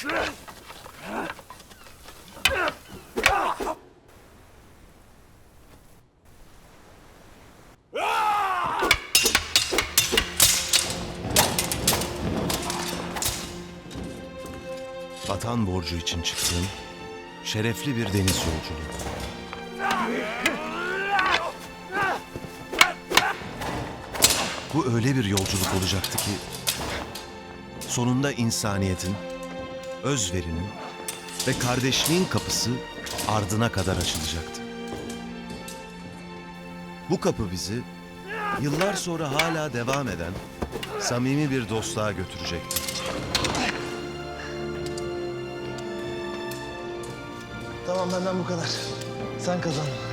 Vatan borcu için çıktığım şerefli bir deniz yolculuğu. Bu öyle bir yolculuk olacaktı ki sonunda insaniyetin özverinin ve kardeşliğin kapısı ardına kadar açılacaktı. Bu kapı bizi yıllar sonra hala devam eden samimi bir dostluğa götürecekti. Tamam benden bu kadar. Sen kazan.